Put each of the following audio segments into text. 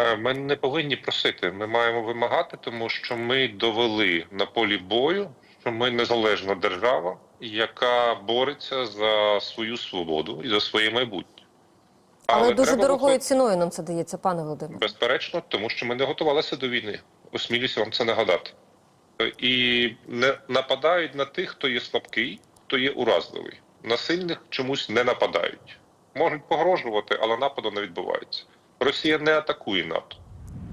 Е, Ми не повинні просити. Ми маємо вимагати, тому що ми довели на полі бою, що ми незалежна держава, яка бореться за свою свободу і за своє майбутнє. Але, дуже дорогою виходити- ціною нам це дається, пане Володимире. Безперечно, тому що ми не готувалися до війни. Осмілюся вам це нагадати. І не нападають на тих, хто є слабкий, хто є уразливий. На сильних чомусь не нападають. Можуть погрожувати, але нападу не відбувається. Росія не атакує НАТО.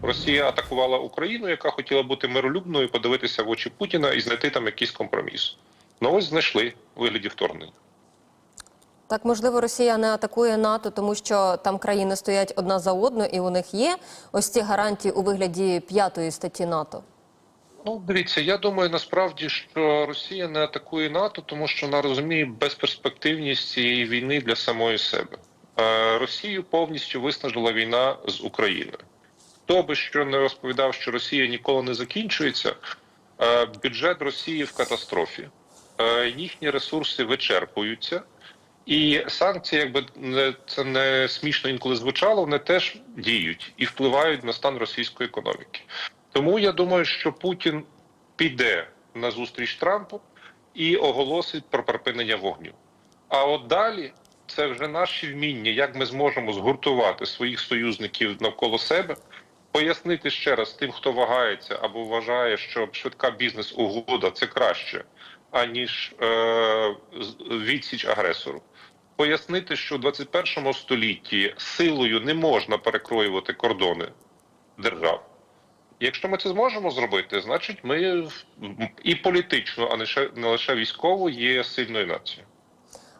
Росія атакувала Україну, яка хотіла бути миролюбною, подивитися в очі Путіна і знайти там якийсь компроміс. Ну ось знайшли вигляді вторгнення. Так, можливо, Росія не атакує НАТО, тому що там країни стоять одна за одною, і у них є ось ці гарантії у вигляді п'ятої статті НАТО. Ну, дивіться, я думаю насправді, що Росія не атакує НАТО, тому що вона розуміє безперспективність цієї війни для самої себе. Е, Росію повністю виснажила війна з Україною. Хто би що не розповідав, що Росія ніколи не закінчується, е, бюджет Росії в катастрофі, Е, їхні ресурси вичерпуються. І санкції, якби це не смішно інколи звучало, вони теж діють і впливають на стан російської економіки. Тому я думаю, що Путін піде на зустріч Трампу і оголосить про припинення вогню. А от далі це вже наші вміння, як ми зможемо згуртувати своїх союзників навколо себе, пояснити ще раз тим, хто вагається або вважає, що швидка бізнес-угода це краще, аніж е, відсіч агресору. Пояснити, що в 21 столітті силою не можна перекроювати кордони держав. Якщо ми це зможемо зробити, значить ми і політично, а не лише військово, є сильною нацією.